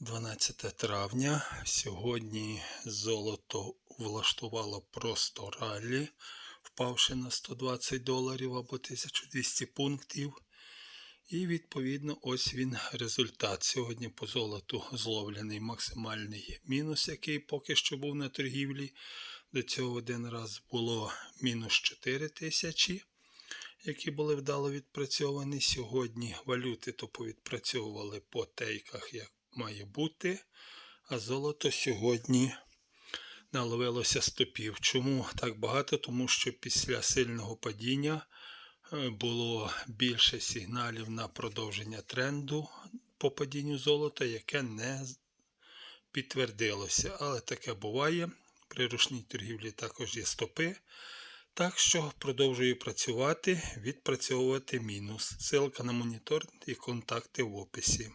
12 травня. Сьогодні золото влаштувало просто раллі, впавши на 120 доларів або 1200 пунктів. І відповідно ось він результат. Сьогодні по золоту зловлений максимальний мінус, який поки що був на торгівлі. До цього один раз було мінус 4 тисячі, які були вдало відпрацьовані. Сьогодні валюти то повідпрацьовували по тейках, як має бути. А золото сьогодні наловилося стопів. Чому так багато? Тому що після сильного падіння е, було більше сигналів на продовження тренду по падінню золота, яке не підтвердилося. Але таке буває. При ручній торгівлі також є стопи. Так що продовжую працювати, відпрацьовувати мінус. Ссылка на монітор і контакти в описі.